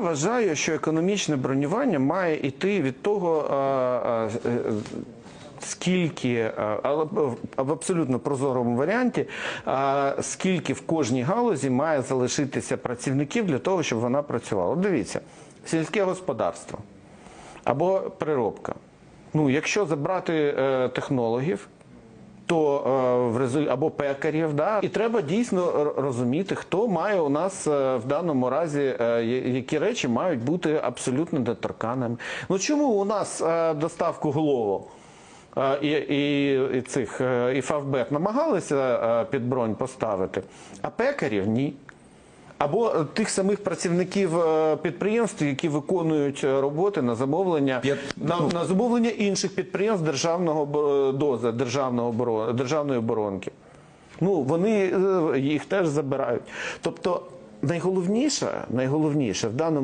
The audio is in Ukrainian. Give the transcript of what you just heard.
вважаю, що економічне бронювання має йти від того, е, скільки, але в абсолютно прозорому варіанті, скільки в кожній галузі має залишитися працівників для того, щоб вона працювала. Дивіться, сільське господарство або переробка. Ну, якщо забрати е, технологів, то е, в або пекарів, да? і треба дійсно розуміти, хто має у нас е, в даному разі, е, які речі мають бути абсолютно недоторканими. Ну чому у нас доставку голову? І, і, і цих і Фавбет намагалися під бронь поставити, а пекарів ні. Або е, тих самих працівників е, підприємств, які виконують е, роботи на замовлення П'ят- на, на замовлення інших підприємств державного доза, державного державної оборонки. Ну вони їх теж забирають. Тобто найголовніше, найголовніше в даному